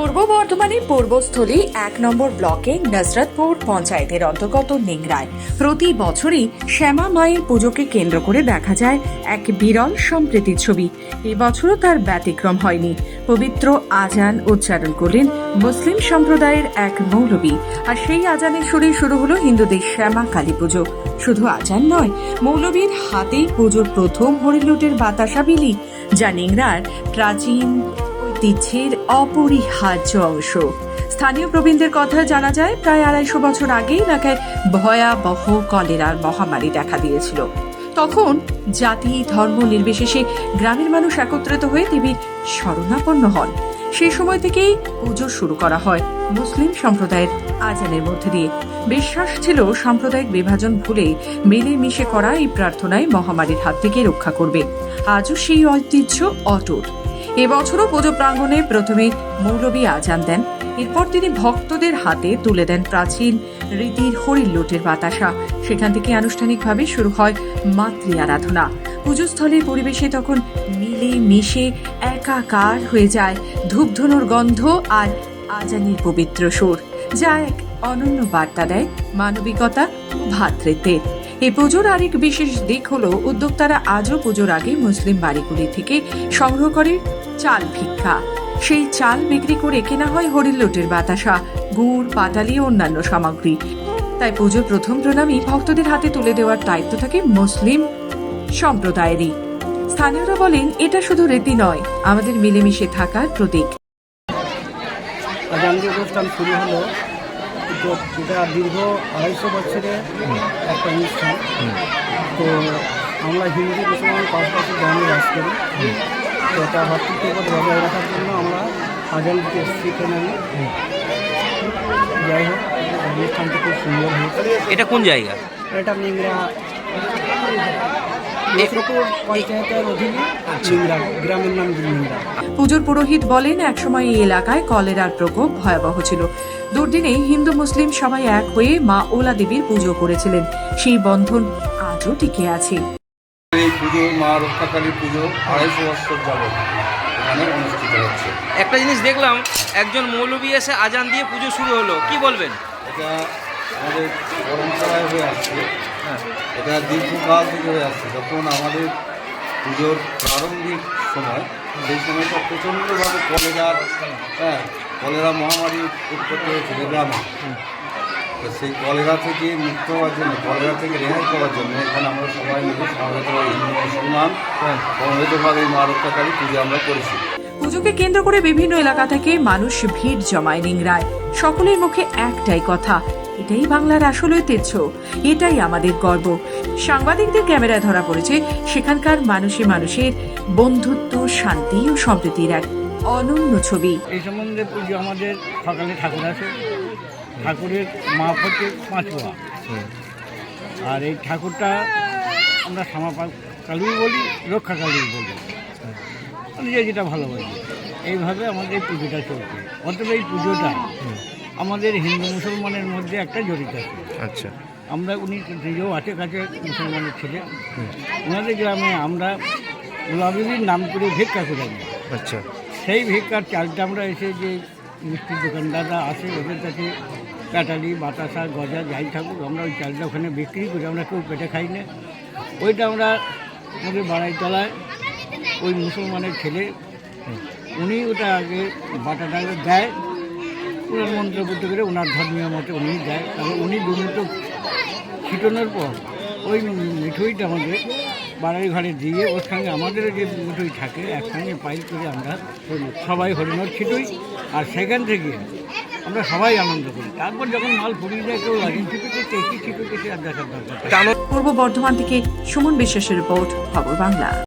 পূর্ব বর্ধমানে পূর্বস্থলী এক নম্বর ব্লকে নসরতপুর পঞ্চায়েতের অন্তর্গত নিংরায় প্রতি বছরই শ্যামা মায়ের পুজোকে কেন্দ্র করে দেখা যায় এক বিরল সম্প্রীতির ছবি। এবছরও তার ব্যতিক্রম হয়নি। পবিত্র আজান উচ্চারণ করলেন মুসলিম সম্প্রদায়ের এক মৌলবী। আর সেই আজানের সুরে শুরু হলো হিন্দুদের শ্যামা কালী পুজো। শুধু আজান নয়, মৌলবীর হাতেই পুজোর প্রথম হরিলুটের বাতাসা বিলি, যা নিংরার প্রাচীন ঐতিহ্যের অপরিহার্য অংশ। স্থানীয় প্রবীণদের কথা জানা যায়, প্রায় আড়াইশো বছর আগে এলাকায় ভয়াবহ কলেরার মহামারী দেখা দিয়েছিল। তখন জাতি, ধর্ম নির্বিশেষে গ্রামের মানুষ একত্রিত হয়ে দেবীর শরণাপন্ন হন। সেই সময় থেকেই পুজো শুরু করা হয় মুসলিম সম্প্রদায়ের আজানের মধ্যে দিয়ে। বিশ্বাস ছিল সাম্প্রদায়িক বিভাজন ভুলে মিলেমিশে করা এই প্রার্থনায় মহামারীর হাত থেকে রক্ষা করবে। আজও সেই ঐতিহ্য অটুট। এবছরও পুজো প্রাঙ্গণে প্রথমে মৌলবী আজান দেন। এরপর তিনি ভক্তদের হাতে তুলে দেন প্রাচীন রীতির হরিল্লোটের বাতাসা। সেখান থেকে আনুষ্ঠানিকভাবে শুরু হয় মাতৃ আরাধনা। পুজোস্থলের পরিবেশে তখন মিলে মিশে একাকার হয়ে যায় ধূপধনুর গন্ধ আর আজানের পবিত্র সুর, যা এক অনন্য বার্তা দেয় মানবিকতা ও এই পুজোর আরেক বিশেষ দিক হলো, উদ্যোক্তারা আজও পুজোর আগে মুসলিম বাড়িগুলি থেকে সংগ্রহ করে চাল ভিক্ষা। সেই চাল বিক্রি করে কেনা হয় হরিল্লোটের বাতাসা, গুড়, পাটালি ও অন্যান্য সামগ্রী। তাই পুজোর প্রথম প্রণামী ভক্তদের হাতে তুলে দেওয়ার দায়িত্ব থাকে মুসলিম সম্প্রদায়েরই। স্থানীয়রা বলেন, এটা শুধু রীতি নয়, আমাদের মিলেমিশে থাকার প্রতীক। শুরু হলো, তো এটা দীর্ঘ আড়াইশো বছরের একটা অনুষ্ঠান। তো আমরা হিন্দু মুসলমান পাশাপাশি গ্রামে বাস করি। তো এটা ভাতৃত্ববোধ বজায় রাখার জন্য আমরা আজান দিতে এসেছি এখানে আমি যাই হোক অনুষ্ঠানটি খুব সুন্দর হয়েছে। এটা কোন জায়গা? এটা নিংরা নিংরা পুজোর পুরোহিত বলেন একসময় এই এলাকায় কলেরার প্রকোপ ভয়াবহ ছিল। দুর্দিনে হিন্দু মুসলিম সবাই এক হয়ে মা ওলা দেবীর পুজো করেছিলেন। সেই বন্ধন আজও টিকে আছে। পুজো মা রক্ষাকালী পুজো আড়াইশো বছর যাবত এখানে অনুষ্ঠিত হচ্ছে। একটা জিনিস দেখলাম একজন মৌলবী এসে আজান দিয়ে পুজো শুরু হলো। কি বলবেন? এটা আমাদের পরম্পরায় হয়ে আসছে। হ্যাঁ। এটা দীর্ঘকাল থেকে হয়ে আসছে। যখন আমাদের পুজোর প্রারম্ভিক সময় সেই সময়টা প্রচণ্ডভাবে কলেরার হ্যাঁ কলেরা মহামারী উৎপত্তি হয়েছিল গ্রামে। তো সেই কলেরা থেকে মুক্ত হওয়ার জন্য কলেরা থেকে রেহাই করার জন্য এখানে আমরা সবাই মিলে সমবেতভাবে হিন্দু মুসলমান সমবেতভাবে এই মা রক্ষাকালী পুজো আমরা করেছি। পুজোকে কেন্দ্র করে বিভিন্ন এলাকা থেকে মানুষ ভিড় জমায় নিংরায় সকলের মুখে একটাই কথা এটাই বাংলার আসল ঐতিহ্য এটাই আমাদের গর্ব। সাংবাদিকদের ক্যামেরায় ধরা পড়েছে সেখানকার মানুষে মানুষের বন্ধুত্ব শান্তি ও সম্প্রীতির এক অনন্য ছবি। এই সম্বন্ধে পুজো আমাদের সকালে ঠাকুর আছে। ঠাকুরের মাপ হচ্ছে পাঁচ পাঁচুয়া আর এই ঠাকুরটা আমরা শ্যামা পা- বলি রক্ষা কালীও বলি যে যেটা ভালোবাসি। এইভাবে আমাদের এই পুজোটা চলছে। অতএব এই পুজোটা আমাদের হিন্দু মুসলমানের মধ্যে একটা জড়িত আছে। আচ্ছা। আমরা উনি নিজেও আছে কাছে মুসলমানের ছেলে। ওনাদের গ্রামে আমরা গোলাবিবির নাম করে ভিক্ষা করে আচ্ছা। সেই ভিক্ষার চালটা আমরা এসে যে মিষ্টির দোকানদাররা আসে ওদের কাছে কাটালি, বাতাসা, গজা, যাই থাকুক, আমরা ওই চালটা ওখানে বিক্রি করি, আমরা কেউ পেটে খাই না। ওইটা আমরা আমাদের বাড়াই তলায় ওই মুসলমানের ছেলে, উনি ওটা আগে বাটাটা দেয়, ওনার মন্ত্রপুত্র করে ওনার ধর্মীয় মতে উনি দেয়। তারপর উনি দুমুটো ছিটানোর পর ওই মিঠুইটা আমাদের বাড়ির ঘরে দিয়ে ওর সঙ্গে আমাদের যে মিঠুই থাকে, একসঙ্গে পাইল করে আমরা সবাই হরিণর ছিটুই। আর সেখান থেকে আমরা সবাই আনন্দ করি। তারপর যখন মাল ফুরিয়ে যায় কেউ কে কী ছিটুকে সে আর দেখার দরকার পূর্ব বর্ধমান থেকে সুমন বিশ্বাসের রিপোর্ট খবর বাংলা।